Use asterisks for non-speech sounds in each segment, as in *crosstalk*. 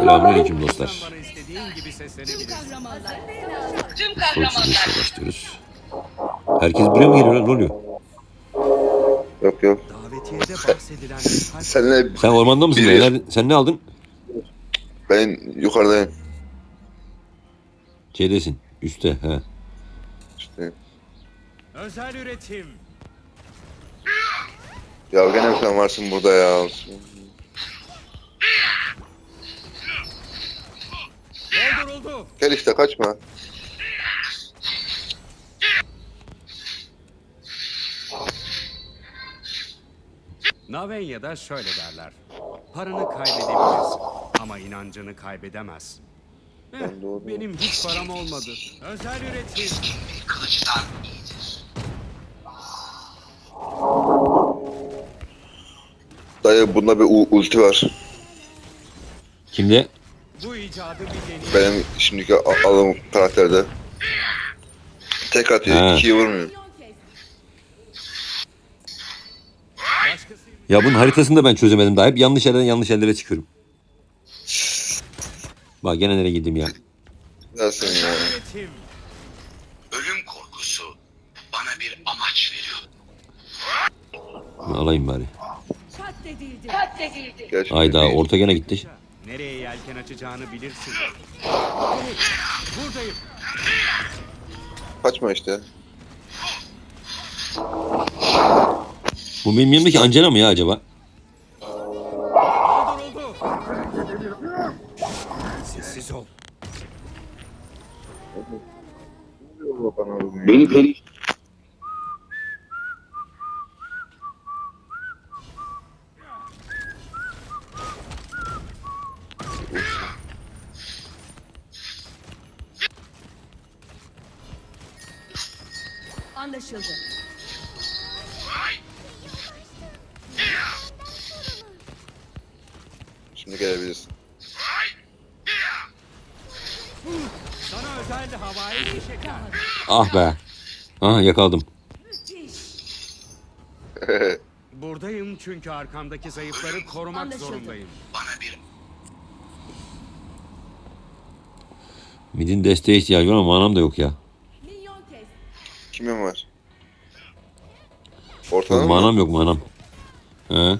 Selamünaleyküm dostlar. Çizgisine başlıyoruz. Herkes buraya mı geliyor lan? Ne oluyor? Yok yok. Davetiyede bahsedilen Seninle Sen ormanda mısın? Bir- ya? Nerede- Sen ne aldın? ben yukarıdayım. Şeydesin. Üste. He. İşte. özel üretim. Ya gene sen varsın burada ya. Dolduruldu. Gel işte kaçma. Navenya'da şöyle derler. Paranı kaybedebilirsin ama inancını kaybedemezsin. Eh, Ben doğru. benim hiç param olmadı. Özel üretim. Dayı bunda bir u- ulti var. Kimde? Benim şimdiki alım karakterde. Tek atıyor, Ha. ikiyi vurmuyor. Ya bunun haritasını da ben çözemedim daha. Hep yanlış yerden yanlış yerlere çıkıyorum. Bak gene nereye gittim ya. Sen ya. Ölüm korkusu bana bir amaç veriyor. Bunu alayım bari. Katledildi. Şimdi Ayda orta gene gitti. Nereye yelken açacağını bilirsin. Buradayım. Kaçma işte. Bu benim yanımdaki Angela mı ya acaba? Sessiz ol. Beni peri... Anlaşıldı. Şimdi gelebilirsin. Sana özel havai. Ah be. Aha yakaladım. *laughs* Buradayım çünkü arkamdaki zayıfları korumak Anlaşıldı. zorundayım. Bana bir Midin desteğe ihtiyacı var ama manam da yok ya. Minyon kes. Kimin var? Ortada Yok, mı? manam yok manam. He.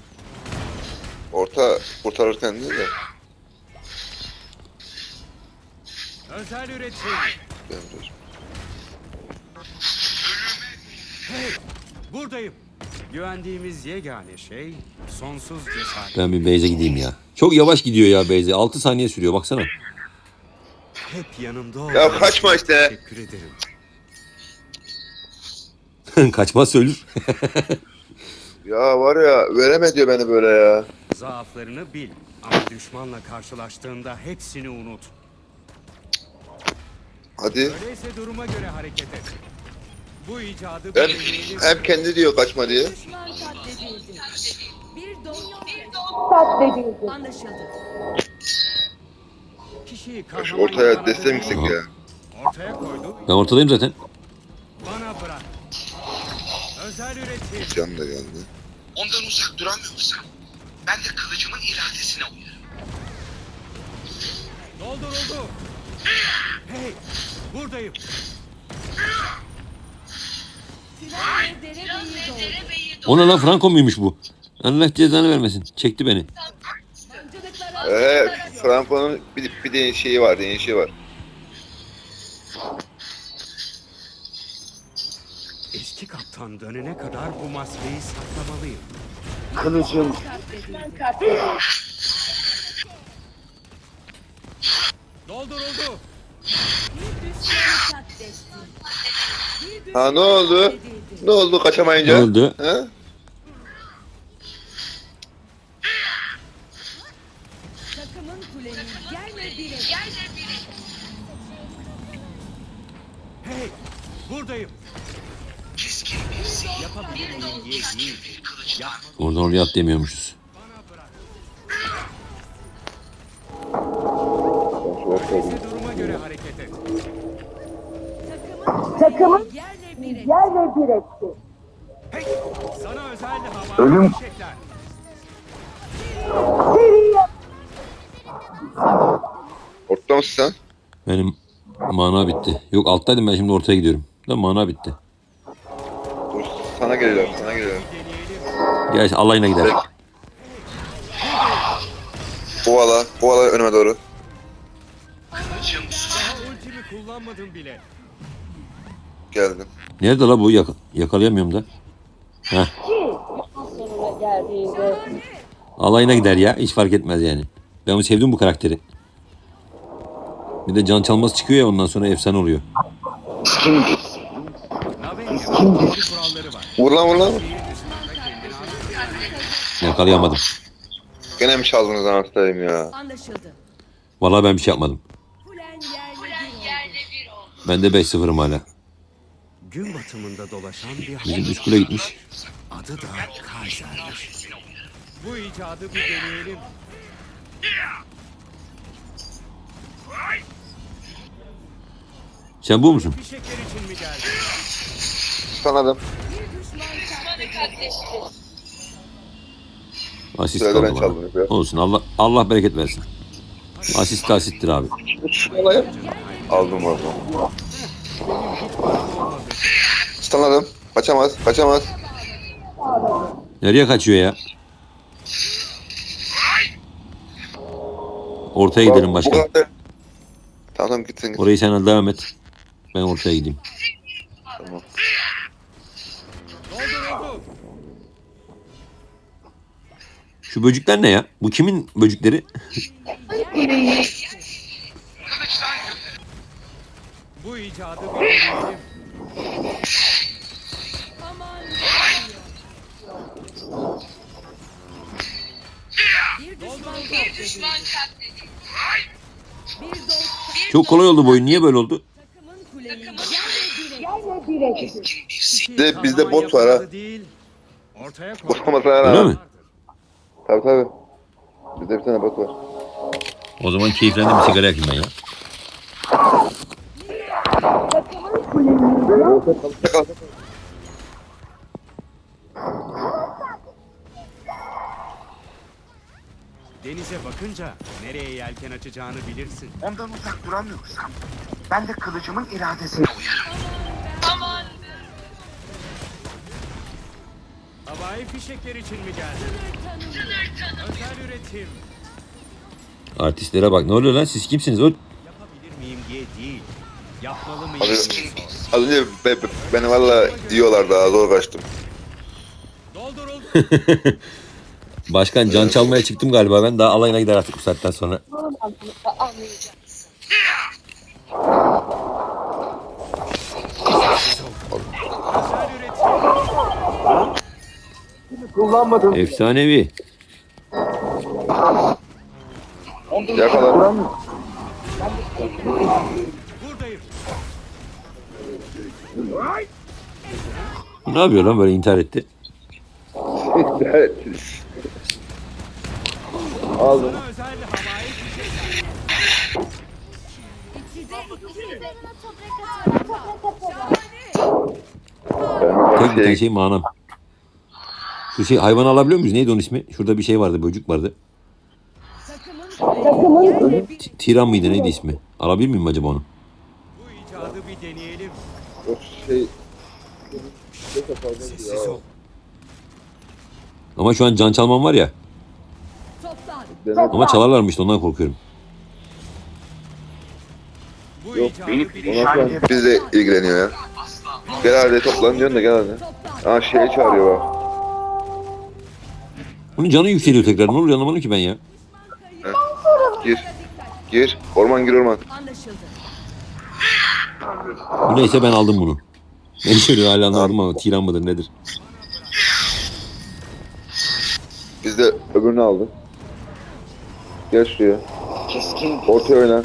Orta kurtarırken değil de. Özel üretim. Ben dur. Buradayım. Güvendiğimiz yegane şey sonsuz cesaret. Ben bir Beyze gideyim ya. Çok yavaş gidiyor ya Beyze. 6 saniye sürüyor baksana. Hep yanımda ol. Ya kaçma işte. Teşekkür ederim. *laughs* Kaçmaz ölür. *laughs* Ya var ya vereme diyor beni böyle ya. Zaaflarını bil ama düşmanla karşılaştığında hepsini unut. Hadi. Öyleyse duruma göre hareket et. Bu icadı deneyelim. hep kendi diyor kaçma diye. Düşman katledildi. Bir kes. katledildi. Anlaşıldı. Kişiyi Şu kahraman ortaya yapana destek ya. Ortaya koydu. Ben ortadayım zaten. Özel üretim. Can da geldi. ondan uzak duramıyorsam ben de kılıcımın iradesine uyarım. Dolduruldu. Hey, buradayım. Silah ve derebeyi doldu. O ne lan Franco muymuş bu? Allah cezanı vermesin. Çekti beni. Ee, Franco'nun bir, bir de şeyi var, yeni şey var. Kaptan dönene kadar bu maskeyi saklamalıyım. katledildi. Dolduruldu. Ha ne oldu? Ne oldu kaçamayınca? Ne oldu? Ha? Hey, buradayım. Yerle bir etti. Hey, sana özel havai fişekler. Seri Altta mısın sen? Benim mana bitti. Yok alttaydım ben şimdi ortaya gidiyorum. Da mana bitti. Sana geliyorum. Sana geliyorum. Gel alayına gider. Kovala. Kovala önüme doğru. Ultimi kullanmadım bile. Geldim. Nerede la bu? Yak- yakalayamıyorum da. Heh. Sonuna geldiğinde Alayına gider ya. Hiç fark etmez yani. Ben bunu sevdim bu karakteri. Bir de can çalması çıkıyor ya ondan sonra efsane oluyor. Navenya'nın kendi kuralları var. Vur lan vur lan. Yakalayamadım. Gene mi çaldınız anasını ya? Anlaşıldı. Vallahi ben bir şey yapmadım. Kulen yerle bir oldu. Ben de 5-0'ım hala. Gün batımında dolaşan bir Bizim üst kule gitmiş. Adı da Kaiser'miş. Bu icadı bir deneyelim. Sen bu musun? Bir şeker için mi geldin? Tanıdım. Asist Sırada ben kaldı çaldım. bana. yapıyor. Olsun Allah Allah bereket versin. Asist de asittir abi. Aldım aldım. Stunladım. Kaçamaz. Kaçamaz. Nereye kaçıyor ya? Ortaya gidelim Bu başkan. kadar. Tamam gitsin. gitsin. Orayı sen al, devam et. Ben ortaya gideyim. Tamam. Şu böcükler ne ya? Bu kimin böcükleri? Bu icadı Çok kolay oldu bu oyun. Niye böyle oldu? takımın kuleyi yerle bir De- bizde bot var ha. Değil. Ortaya koy. Öyle mi? Tabii tabii. Bizde bir tane bot var. O zaman keyiflendim bir sigara yakayım ben ya. Denize bakınca nereye yelken açacağını bilirsin. ondan uzak duramıyorsam ben de kılıcımın iradesine uyarım. Havai fişekler için mi geldin? Özel üretim. Artistlere bak. Ne oluyor lan? Siz kimsiniz? O... Yapabilir miyim diye değil. Yapmalı mıyım sor. az önce be, be- beni valla diyorlar daha zor kaçtım. *laughs* Başkan can çalmaya çıktım galiba ben. Daha alayına gider artık bu saatten sonra. Anlayacağız. Üretim. Efsanevi. Yakala. Ne yapıyor lan böyle intihar etti? Aldım. Tek bir şey manam. Şu şey hayvan alabiliyor muyuz? Neydi onun ismi? Şurada bir şey vardı. Böcük vardı. Takımın T- Tiran mıydı? Neydi ismi? Alabilir miyim acaba onu? Bu icadı bir deneyelim. o şey Sessiz ol. Ama şu an can çalmam var ya. toplan. Ama çalarlarmış da ondan korkuyorum. Bu icadı bir deneyelim. bizle ilgileniyor ya. Gel hadi toplan diyorsun da gel hadi. Toplan. Aa şeye çağırıyor bak. Bunun canı yükseliyor tekrar. Ne oluyor anlamadım ki ben ya. Gir. Gir. Orman gir orman. Bu neyse ben aldım bunu. Ne söylüyor hala anlamadım ama tiran mıdır nedir? Biz de öbürünü aldık. Gel şuraya. Keskin Ortaya oyna.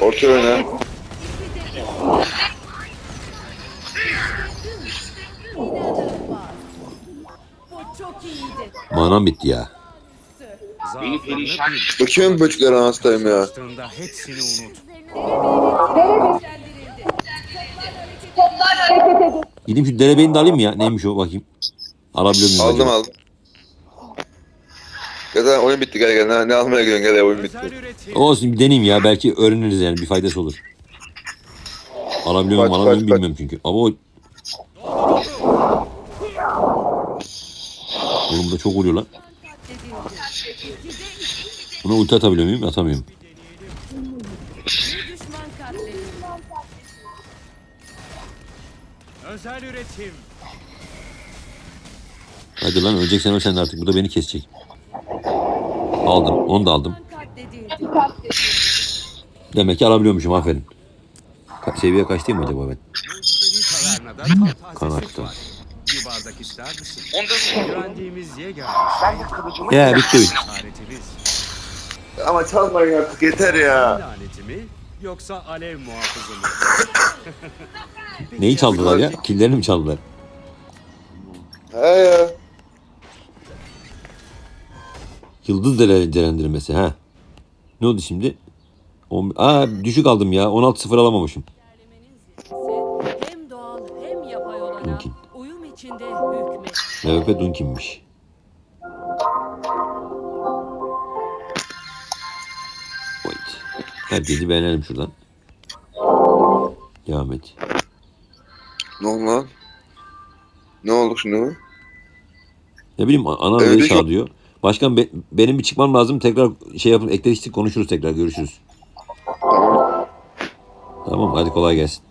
Ortaya oyna. Manam bitti ya. beni perişan. Bakıyorum böcekler anasıyım ya. Hepsini unut. Edin. Gideyim şu derebeğini de alayım mı ya? Neymiş o bakayım. Alabiliyor muyum Aldım acaba? aldım. Ya da oyun bitti gel gel. Ne, ne almaya gidiyorsun gel ya oyun bitti. Özel üretim. Olsun bir deneyeyim ya. Belki öğreniriz yani. Bir faydası olur. Alabiliyor muyum Kaç, kaç. bilmiyorum çünkü. Ama o... Oğlum da çok vuruyor lan. Buna ulti atabiliyor muyum? Atamıyorum. Özel üretim. Hadi lan öleceksen öl sen de artık. Bu da beni kesecek. Aldım. Onu da aldım. Demek ki alabiliyormuşum. Aferin. Ka- seviye kaçtayım acaba ben? Müşteri tavernada misin? Onda sonra Güvendiğimiz ye gelmiş. ben bitti oyun. Ama çalmayın artık yeter ya. Laneti mi yoksa alev muhafızı mı? *laughs* Neyi çaldılar ya? Killerini mi çaldılar? He ya. Yıldız dele- değerlendirmesi ha. Ne oldu şimdi? On... Aa düşük aldım ya. 16-0 alamamışım. MVP Dunkin'miş. Wait. Herkesi beğenelim şuradan. Devam et. Ne oldu lan? Ne oldu şimdi? Ne bileyim ana öyle çok- diyor. Başkan be- benim bir çıkmam lazım. Tekrar şey yapıp ekleştik konuşuruz tekrar görüşürüz. Tamam. Tamam hadi kolay gelsin.